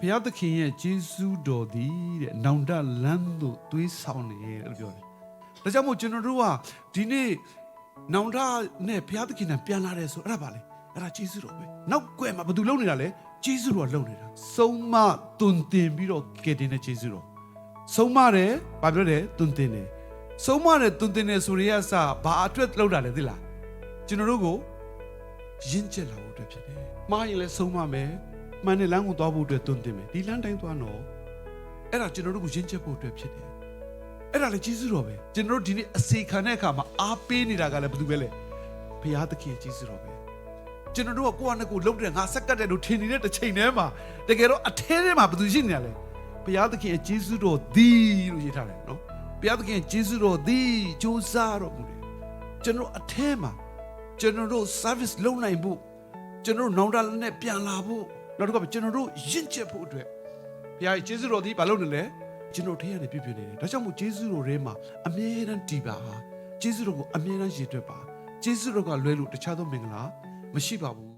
ဘုရားသခင်ရဲ့ဂျေဇုတော်သည်တဲ့နောင်တလမ်းသို့သွေးဆောင်နေတယ်လို့ပြောတယ်ဒါကြောင့်မို့ကျွန်တော်တို့ကဒီနေ့နောင်တနဲ့ဘုရားသခင်နဲ့ပြန်လာတယ်ဆိုအဲ့ဒါပါလေအဲ့ဒါဂျေဇုတော်ပဲနောက်ကွယ်မှာဘာသူလုပ်နေတာလဲဂျေဇုတော်လုပ်နေတာဆုံးမတွင်တင်ပြီးတော့ကယ်တင်တဲ့ဂျေဇုတော်ဆုံးမတယ်ဘာပြောတယ်တွင်တင်တယ်ဆုံးမတယ်တွင်တင်တယ်ဆိုရရစဘာအတွက်လောက်တာလဲသိလားကျွန်တော်တို့ကိုရင့်ကျက်လာဖို့အတွက်ဖြစ်တယ်မှားရင်လည်းဆုံးမမယ် မှန်တဲ့လမ်းကိုသွားဖို့အတွက်တွင်တင်မယ်ဒီလမ်းတိုင်းသွားတော့အဲ့ဒါကျွန်တော်တို့ကိုရင့်ကျက်ဖို့အတွက်ဖြစ်တယ်အဲ့ဒါလည်းကျေးဇူးတော်ပဲကျွန်တော်တို့ဒီနေ့အစီခံတဲ့အခါမှာအားပေးနေတာကလည်းဘာတူပဲလဲဘုရားသခင်ကျေးဇူးတော်ပဲကျွန်တော်တို့ကကိုယ့်အနဲ့ကိုယ်လုံးတယ်ငါစက်ကတ်တယ်လို့ထင်နေတဲ့တစ်ချိန်တည်းမှာတကယ်တော့အထဲထဲမှာဘာတူရှိနေရလဲဘုရားသခင်ရဲ့ဂျေဇုတော်သည်လို့ရေးထားတယ်နော်ဘုရားသခင်ရဲ့ဂျေဇုတော်သည်ကြိုးစားတော်မူတယ်ကျွန်တော်အထဲမှာကျွန်တော်တို့ service လုပ်နိုင်ဖို့ကျွန်တော်တို့နောင်တနဲ့ပြန်လာဖို့ နောက်တစ်ခါကျွန်တော်တို့ရင့်ကျက်ဖို့အတွက်ဘုရားရဲ့ဂျေဇုတော်သည်ဘာလုပ်နေလဲကျွန်တော်ထဲကနေပြည့်ပြည့်နေတယ်ဒါကြောင့်မို့ဂျေဇုတော်ထဲမှာအမြဲတမ်းတည်ပါဂျေဇုတော်ကိုအမြဲတမ်းရည်တွက်ပါဂျေဇုတော်ကလွဲလို့တခြားသောမင်္ဂလာမရှိပါဘူး